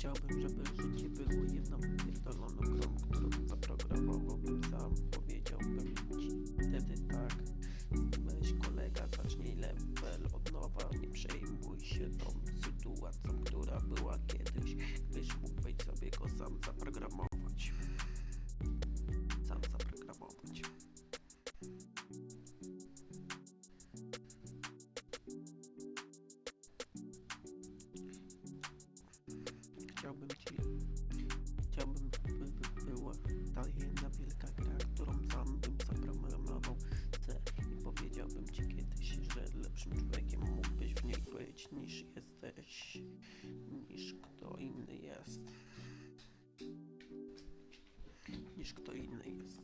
Chciałbym, żeby życie było jedną i powiedziałbym ci kiedyś, że lepszym człowiekiem mógłbyś w niej być niż jesteś, niż kto inny jest. Niż kto inny jest.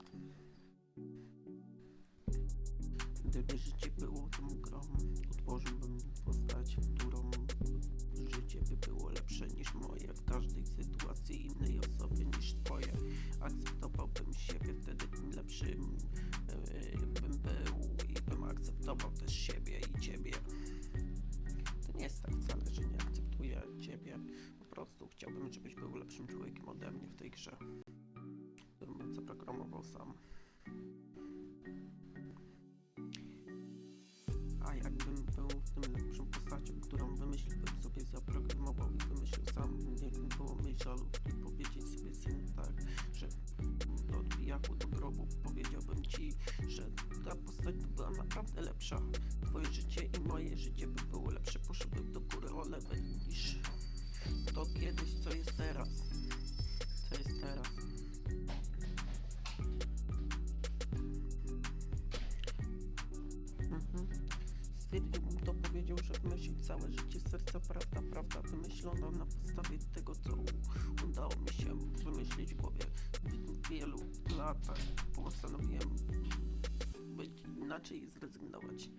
Gdyby życie było grą, akceptował też siebie i ciebie. To nie jest tak wcale, że nie akceptuję ciebie. Po prostu chciałbym, żebyś był lepszym człowiekiem ode mnie w tej grze, którą bym zaprogramował sam. A jakbym był w tym lepszą postacią, którą wymyśliłbym sobie, zaprogramował i wymyślił sam, nie było mi żalu i powiedzieć sobie syn tak, że do odbijaku do grobu powiedziałbym ci, że ta postać by była naprawdę lepsza. Twoje życie i moje życie by było lepsze, poszedłbym do góry o level niż to kiedyś, co jest teraz. Co jest teraz. Mhm. Stwierdziłbym to, powiedział, że wymyślił całe życie serca, prawda, prawda, wymyślona na podstawie tego, co udało mi się wymyślić w głowie w wielu latach. Postanowiłem i zrezygnować.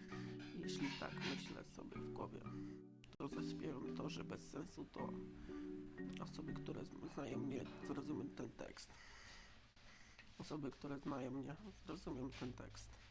Jeśli tak myślę sobie w głowie, to zaśpiewam to, że bez sensu to osoby, które znają mnie, zrozumieją ten tekst. Osoby, które znają mnie, zrozumieją ten tekst.